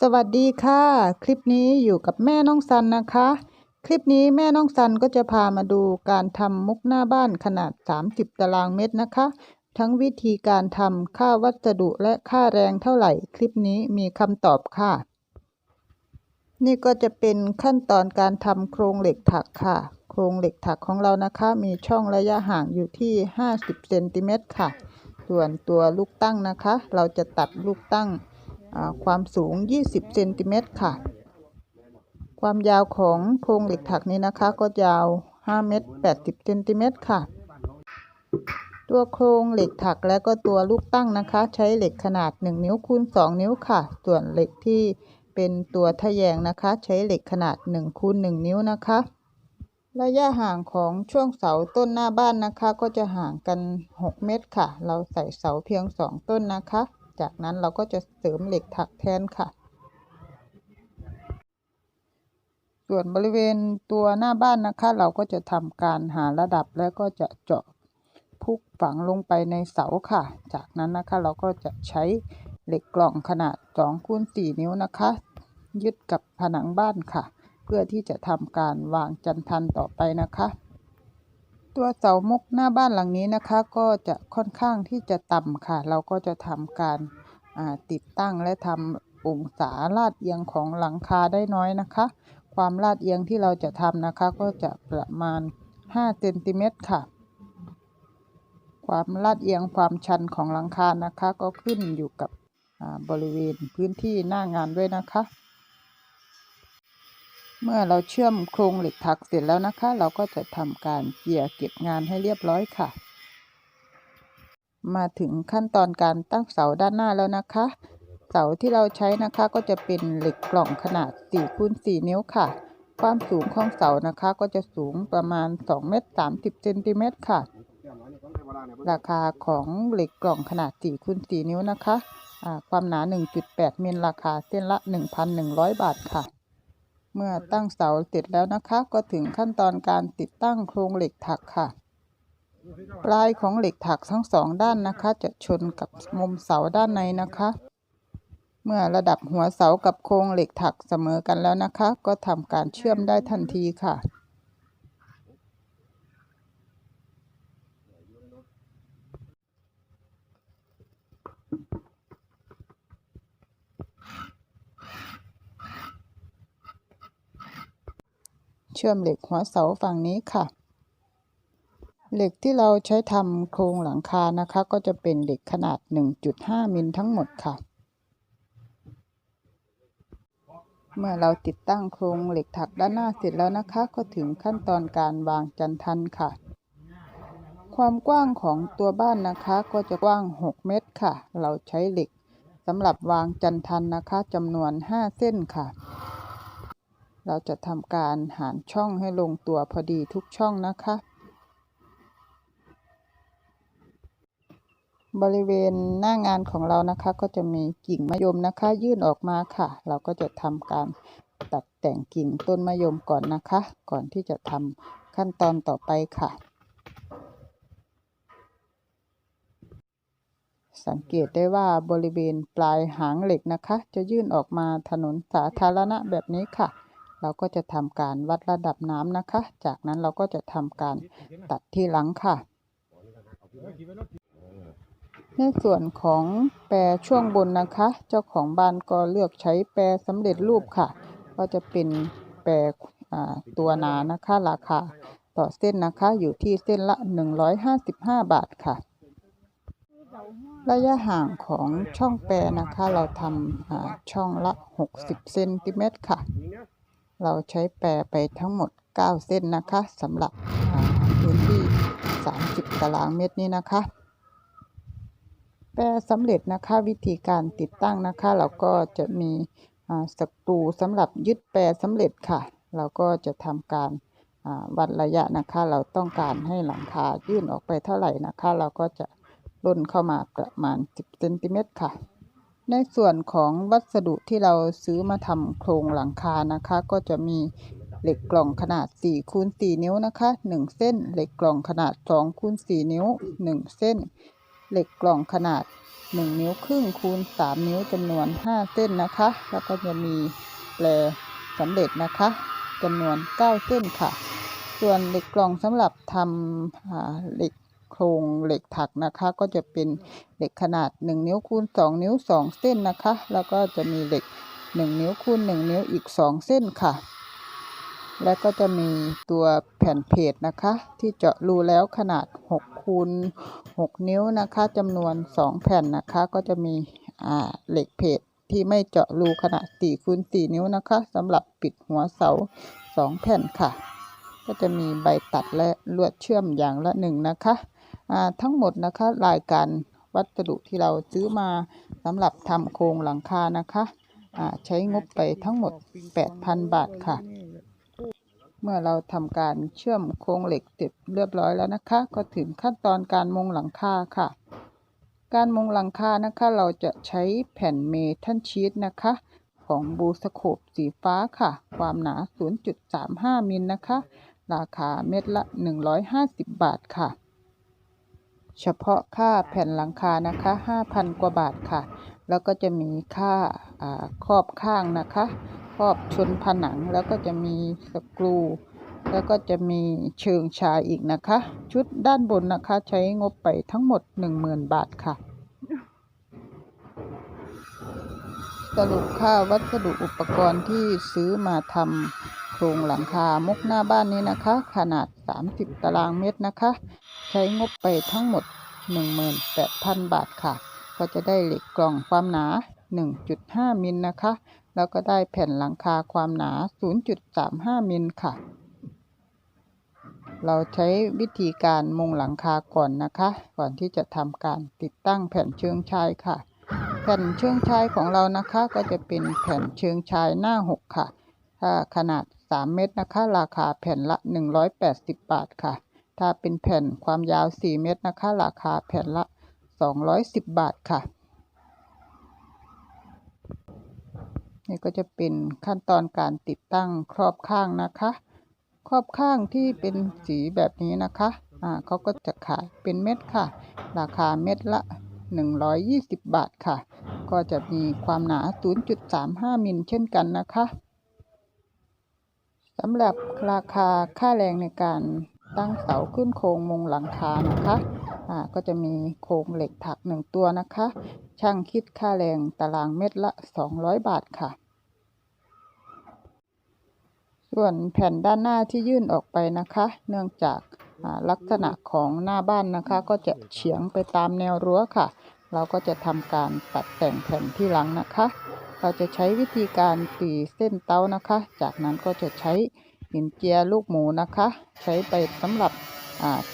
สวัสดีค่ะ คลิปนี้อยู่กับแม่น้องซันนะคะ คลิปนี้แม่น้องซันก็จะพามาดูการทำมุกหน้าบ้านขนาด 30 ตารางเมตรนะคะ ทั้งวิธีการทำค่าวัสดุและค่าแรงเท่าไหร่ คลิปนี้มีคำตอบค่ะ นี่ก็จะเป็นขั้นตอนการทำโครงเหล็กถักค่ะ โครงเหล็กถักของเรานะคะ มีช่องระยะห่างอยู่ที่ 50เซนติเมตรค่ะ ส่วนตัวลูกตั้งนะคะ เราจะตัดลูกตั้ง ความสูง 20 เซนติเมตรค่ะ ความยาวของโครงเหล็กถักนี้นะคะ ก็ยาว 5 เมตร 80 เซนติเมตรค่ะ ตัวโครงเหล็กถักและก็ตัวลูกตั้งนะคะ ใช้เหล็กขนาด 1 นิ้วคูณ 2 นิ้วค่ะ ส่วนเหล็กที่เป็นตัวทะแยงนะคะ ใช้เหล็กขนาด1คูณ1นิ้วนะคะ ระยะห่างของช่วงเสาต้นหน้าบ้านนะคะ ก็จะห่างกัน 6 เมตรค่ะ เราใส่เสาเพียง 2 ต้นนะคะ จากนั้นเราก็จะเสริมเหล็กถักแทนค่ะ ส่วนบริเวณตัวหน้าบ้านนะคะ เราก็จะทำการหาระดับแล้วก็จะเจาะพุกฝังลงไปในเสาค่ะ จากนั้นนะคะเราก็จะใช้เหล็กกล่องขนาด2คูณ4นิ้วนะคะ ยึดกับผนังบ้านค่ะ เพื่อที่จะทำการวางจันทันต่อไปนะคะ ตัวเสามุกหน้าบ้านหลังนี้นะคะ ก็จะค่อนข้างที่จะต่ำค่ะ เราก็จะทำการติดตั้งและทำองศาลาดเอียงของหลังคาได้น้อยนะคะ ความลาดเอียงที่เราจะทำนะคะ ก็จะประมาณ5เซนติเมตรค่ะ ความลาดเอียงความชันของหลังคานะคะ ก็ขึ้นอยู่กับบริเวณพื้นที่หน้างานด้วยนะคะ เมื่อเราเชื่อมโครงเหล็กถักเสร็จแล้วนะคะ เราก็จะทำการเกี่ยเก็บงานให้เรียบร้อยค่ะ มาถึงขั้นตอนการตั้งเสาด้านหน้าแล้วนะคะ เสาที่เราใช้นะคะก็จะเป็นเหล็กกล่องขนาด4คูณ4นิ้วค่ะ ความสูงของเสานะคะก็จะสูงประมาณ2เมตร30เซนติเมตรค่ะ ราคาของเหล็กกล่องขนาด4คูณ4นิ้วนะคะ ความหนา 1.8มิลราคาเส้นละ 1,100 บาทค่ะ เมื่อตั้งเสาเสร็จแล้วนะคะ ก็ถึงขั้นตอนการติดตั้งโครงเหล็กถักค่ะ ปลายของเหล็กถักทั้งสองด้านนะคะ จะชนกับมุมเสาด้านในนะคะ เมื่อระดับหัวเสากับโครงเหล็กถักเสมอกันแล้วนะคะ ก็ทำการเชื่อมได้ทันทีค่ะ ชื่อมเหล็กหัวเสาฝั่งนี้ค่ะ เหล็กที่เราใช้ทำโครงหลังคานะคะ ก็จะเป็นเหล็กขนาด 1.5 มิลทั้งหมดค่ะ เมื่อเราติดตั้งโครงเหล็กถักด้านหน้าเสร็จแล้วนะคะ ก็ถึงขั้นตอนการวางจันทันค่ะ ความกว้างของตัวบ้านนะคะก็จะกว้าง 6 เมตรค่ะ เราใช้เหล็กสำหรับวางจันทันนะคะจำนวน 5 เส้นค่ะ เราจะทำการหารช่องให้ลงตัวพอดีทุกช่องนะคะ บริเวณหน้างานของเรานะคะ ก็จะมีกิ่งมะยมนะคะ ยื่นออกมาค่ะ เราก็จะทำการตัดแต่งกิ่งต้นมะยมก่อนนะคะ ก่อนที่จะทำขั้นตอนต่อไปค่ะ สังเกตได้ว่าบริเวณปลายหางเหล็กนะคะ จะยื่นออกมาถนนสาธารณะแบบนี้ค่ะ เราก็จะทำการวัดระดับน้ำนะคะ จากนั้นเราก็จะทำการตัดที่หลังค่ะ ในส่วนของแปรช่วงบนนะคะ เจ้าของบ้านก็เลือกใช้แปรสำเร็จรูปค่ะ ก็จะเป็นแปรอ่าตัวหนานะคะราคาต่อเส้นนะคะอยู่ที่เส้นละ 155 บาทค่ะ ระยะห่างของช่องแปรนะคะ เราทำช่องละ 60 เซนติเมตรค่ะ เราใช้แปรไปทั้งหมด 9 เส้นนะคะสำหรับพื้นที่ 30 ตารางเมตรนี้นะคะ แปรสำเร็จนะคะวิธีการติดตั้งนะคะ เราก็จะมีสกรูสำหรับยึดแปรสำเร็จค่ะ เราก็จะทำการวัดระยะนะคะ เราต้องการให้หลังคายื่นออกไปเท่าไหร่นะคะ เราก็จะล่นเข้ามาประมาณ 10เซนติเมตรค่ะ ในส่วนของวัสดุที่เราซื้อมาทำโครงหลังคานะคะ ก็จะมีเหล็กกล่องขนาด4คูณ4นิ้วนะคะ 1 เส้น เหล็กกล่องขนาด2คูณ4นิ้ว 1 เส้น เหล็กกล่องขนาด 1 นิ้วครึ่งคูณ3นิ้วจำนวน 5 เส้นนะคะ แล้วก็จะมีแปลสำเร็จนะคะจำนวน 9 เส้นค่ะ ส่วนเหล็กกล่องสำหรับทำเหล็ก โครงเหล็กถักนะคะ ก็จะเป็นเหล็กขนาด 1 นิ้วคูณ2 นิ้ว 2 เส้นนะคะ แล้วก็จะมีเหล็ก 1 นิ้วคูณ1 นิ้วอีก 2 เส้นค่ะและก็จะมีตัวแผ่นเพจนะคะ ที่เจาะรูแล้วขนาด6คูณ6นิ้วนะคะจำนวน 2 แผ่นนะคะ ก็จะมีอ่าเหล็กเพจที่ไม่เจาะรูขนาด4คูณ4นิ้วนะคะสำหรับปิดหัวเสา 2 แผ่นค่ะ ก็จะมีใบตัดและลวดเชื่อมอย่างละหนึ่งนะคะ ทั้งหมดนะคะรายการวัสดุที่เราซื้อมาสำหรับทำโครงหลังคานะคะใช้งบไปทั้งหมด 8,000 บาทค่ะ เมื่อเราทำการเชื่อมโครงเหล็กเสร็จเรียบร้อยแล้วนะคะ ก็ถึงขั้นตอนการมุงหลังคาค่ะ การมุงหลังคานะคะเราจะใช้แผ่นเมทัลชีตนะคะ ของบูสโคปสีฟ้าค่ะ ความหนา 0.35 มิลนะคะ ราคาเม็ดละ 150 บาทค่ะ เฉพาะค่าแผ่นหลังคานะคะ 5,000 กว่าบาทค่ะ แล้วก็จะมีค่าอ่าครอบข้างนะคะครอบชนผนังแล้วก็จะมีสกรู แล้วก็จะมีเชิงชายอีกนะคะ ชุดด้านบนนะคะใช้งบไปทั้งหมด 10,000 บาทค่ะ สรุปค่าวัสดุอุปกรณ์ที่ซื้อมาทำโครงหลังคามุกหน้าบ้านนี้นะคะ ขนาด 30 ตารางเมตรนะคะ ใช้งบไปทั้งหมด 18,000 บาทค่ะ ก็จะได้เหล็กกล่องความหนา 1.5 มิลนะคะ แล้วก็ได้แผ่นหลังคาความหนา 0.35 มิลค่ะ เราใช้วิธีการมุงหลังคาก่อนนะคะ ก่อนที่จะทำการติดตั้งแผ่นเชิงชายค่ะ แผ่นเชิงชายของเรานะคะก็จะเป็นแผ่นเชิงชายหน้า 6 ค่ะ ถ้าขนาด 3 เมตรนะคะ ราคาแผ่นละ 180 บาทค่ะ ถ้าเป็นแผ่นความยาว 4 เมตรนะคะ ราคาแผ่นละ 210 บาทค่ะ นี่ก็จะเป็นขั้นตอนการติดตั้งครอบข้างนะคะ ครอบข้างที่เป็นสีแบบนี้นะคะอ่าเขาก็จะขายเป็นเม็ดค่ะ ราคาเม็ดละ 120 บาทค่ะ ก็จะมีความหนา 0.35 มิลเช่นกันนะคะสำหรับราคาค่าแรงในการ ตั้งเสาขึ้นโครงมุงหลังคานะคะอ่าก็จะมีโครงเหล็กถักหนึ่งตัวนะคะ ช่างคิดค่าแรงตารางเม็ดละ 200 บาทค่ะ ส่วนแผ่นด้านหน้าที่ยื่นออกไปนะคะ เนื่องจากอ่าลักษณะของหน้าบ้านนะคะ ก็จะเฉียงไปตามแนวรั้วค่ะ เราก็จะทำการตัดแต่งแผ่นที่หลังนะคะ เราจะใช้วิธีการตีเส้นเต้านะคะ จากนั้นก็จะใช้ หินเจียลูกหมูนะคะ ใช้ไปสำหรับ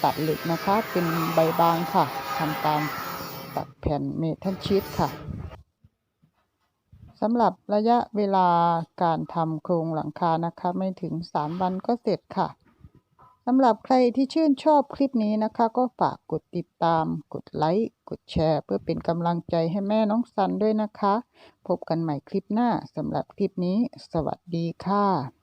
ตัดเหล็กนะคะ เป็นใบบางค่ะทำการตัดแผ่นเมทัลชีตค่ะสำหรับระยะเวลาการทำโครงหลังคานะคะ ไม่ถึง 3 วันก็เสร็จค่ะสำหรับใครที่ชื่นชอบคลิปนี้นะคะ ก็ฝากกดติดตาม กดไลค์ กดแชร์ เพื่อเป็นกำลังใจให้แม่น้องซันด้วยนะคะ พบกันใหม่คลิปหน้าสำหรับคลิปนี้ สวัสดีค่ะ